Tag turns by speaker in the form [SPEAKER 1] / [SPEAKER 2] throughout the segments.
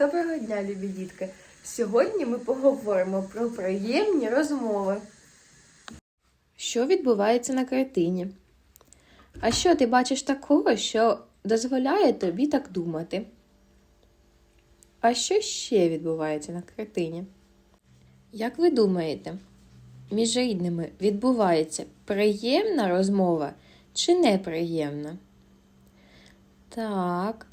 [SPEAKER 1] Доброго дня, любі дітки! Сьогодні ми поговоримо про приємні розмови. Що відбувається на картині? А що ти бачиш такого, що дозволяє тобі так думати? А що ще відбувається на картині? Як ви думаєте, між рідними відбувається приємна розмова чи неприємна? Так.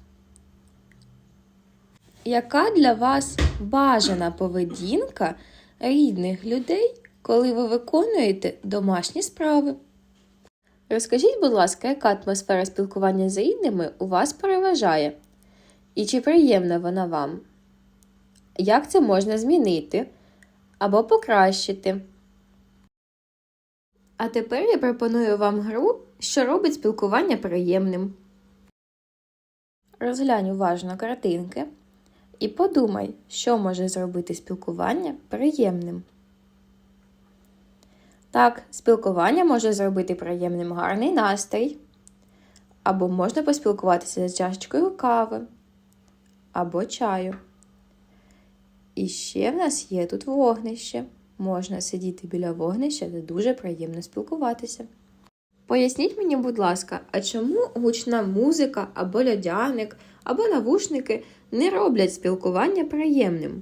[SPEAKER 1] Яка для вас бажана поведінка рідних людей, коли ви виконуєте домашні справи? Розкажіть, будь ласка, яка атмосфера спілкування з рідними у вас переважає? І чи приємна вона вам? Як це можна змінити або покращити? А тепер я пропоную вам гру, що робить спілкування приємним. Розглянь уважно картинки і подумай, що може зробити спілкування приємним. Так, спілкування може зробити приємним гарний настрій, або можна поспілкуватися з чашечкою кави, або чаю. І ще в нас є тут вогнище. Можна сидіти біля вогнища, де дуже приємно спілкуватися. Поясніть мені, будь ласка, а чому гучна музика або льодяник, або навушники не роблять спілкування приємним?